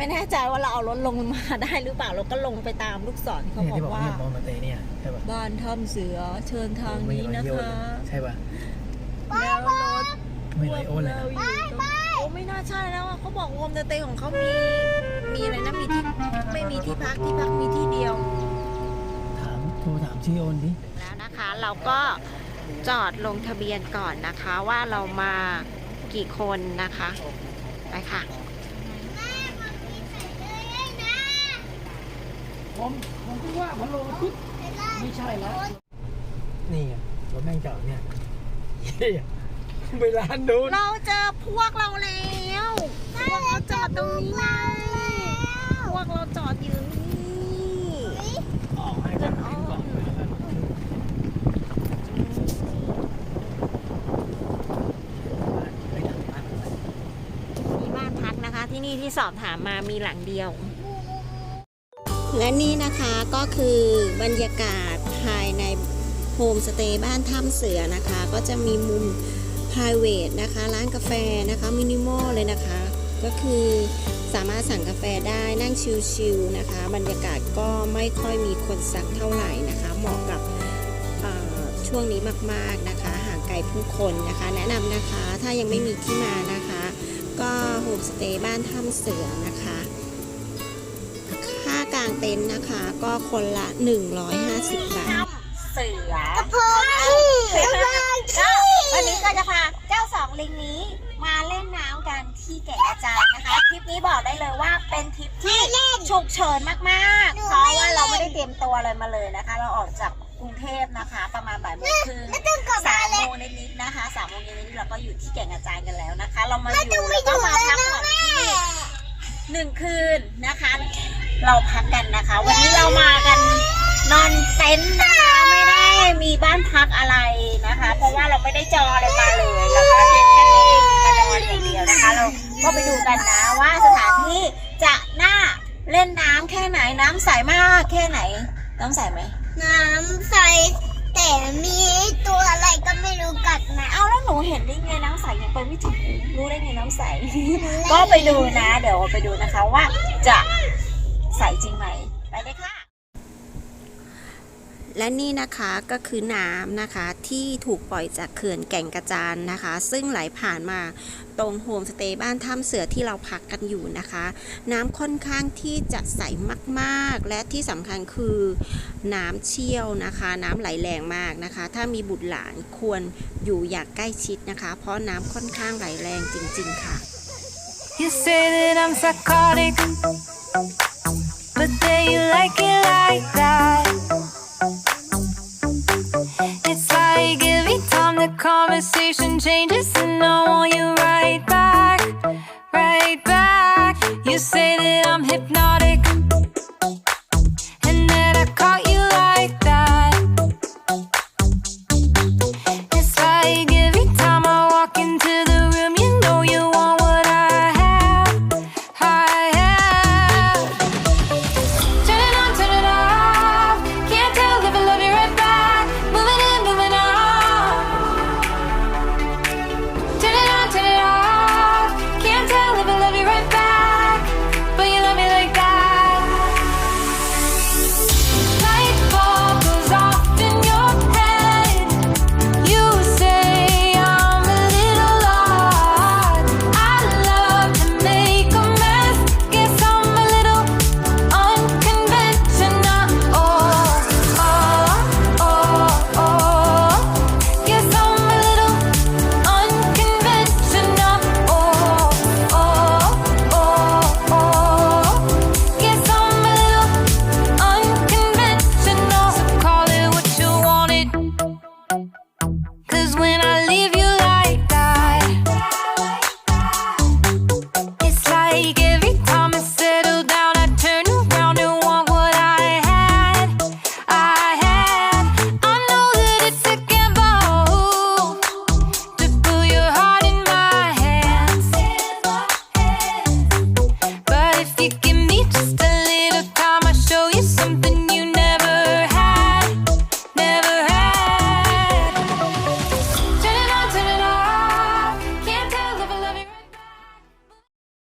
ไม่แน่ใจว่าเราเอารถลงมาได้หรือเปล่าเราก็ลงไปตามลูกศรที่เขาเนี่ยบอที่กบอกว่าเนี่ยมองมาเตเนี่ยใช่ป่ะบ้านถ้ำเสือเชิญทางนี้นะคะใช่ป่ะแล้วรถไม่ไรโอนเลยเรานะอยู่ตรงโอ้ไม่น่าใช่แล้วอะเขาบอกโฮมสเตย์ของเขามีมีอะไรนะมีที่ไม่มีที่พักที่พักมีที่เดียวถามโทรถามชื่อโอนดิแล้วนะคะเราก็จอดลงทะเบียนก่อนนะคะว่าเรามากี่คนนะคะ ไปค่ะ ผมผมก็ว่าพะโลปุ๊บไม่ใช่แล้วนี่ไงรถแม่งจอดเนี่ยเฮ้ยไปร้านนู้นเราเจอพวกเราแล้วพวกเราจอดตรงนี้ไงพวกเราจอดอยู่นี่ออกให้กันขึ้นก่อนแล้วกันไปทางบ้านอะไรมีบ้านพักนะคะที่นี่ที่สอบถามมามีหลังเดียว และนี่นะคะก็คือบรรยากาศภายในโฮมสเตย์บ้านถ้ำเสือนะคะ ก็จะมีมุม p r i v a t นะคะ ร้านกาแฟนะคะมินิมอลเลยนะคะ ก็คือสามารถสั่งกาแฟได้นั่งชิลๆนะคะ บรรยากาศก็ไม่ค่อยมีคนสักเท่าไหร่นะคะ เหมาะกับช่วงนี้มากๆนะคะ ห่างไกลผู้คนนะคะ แนะนำนะคะถ้ายังไม่มีที่มานะคะ ก็โฮมสเตย์บ้านถ้ำเสือนะคะากางเต็นท์นะคะ ก็คนละ 150 บาท เสือพอที่ระวังก็ที่วันนี้ก็จะพาเจ้าสองลิงนี้มาเล่นน้ำกันที่แก่งกระจานนะคะทริปนี้บอกได้เลยว่าเป็นทริปที่ฉุกเฉินมากๆ เพราะว่าเราไม่ได้เตรียมตัวอะไรมาเลยนะคะ เราออกจากกรุงเทพนะคะ ประมาณบ่ายโมงครึ่งสามโมงนิดๆนะคะสามโมงนิดๆเราก็อยู่ที่แก่งกระจานกันแล้วนะคะ เรามาอไม่ต้ยู่องแล้ไม่วก็มาพักผ่อนที่หนึ่งคืนนะคะ เราพักกันนะคะ วันนี้เรามากันนอนเต็นท์นะคะ ไม่ได้มีบ้านพักอะไรนะคะ เพราะว่าเราไม่ได้จองอะไรมาเลยเราก็เต็นท์แค่เต็นท์มานอนอย่างเดียวนะคะ เราก็ไปดูกันนะว่าสถานที่จะน่าเล่นน้ำแค่ไหนน้ำใสมากแค่ไหน น้ำใสไหมน้ำใสแต่มีตัวอะไรก็ไม่รู้กัดนะ เอาแล้วหนูเห็นได้ไงน้ำใสยังไปไม่ถึงรู้ได้ไงน้ำใส ก็ไปดูนะ เดี๋ยวไปดูนะคะว่าจะ ใสจริงไหม ไปเลยค่ะ และนี่นะคะก็คือน้ำนะคะที่ถูกปล่อยจากเขื่อนแก่งกระจานนะคะ ซึ่งไหลผ่านมาตรงโฮมสเตย์บ้านถ้ำเสือที่เราพักกันอยู่นะคะ น้ำค่อนข้างที่จะใสมากๆ และที่สำคัญคือน้ำเชี่ยวนะคะ น้ำไหลแรงมากนะคะ ถ้ามีบุตรหลานควรอยู่อย่างใกล้ชิดนะคะ เพราะน้ำค่อนข้างไหลแรงจริง ๆ ค่ะ You say that I'm psychotic, conversation changes, and I want you right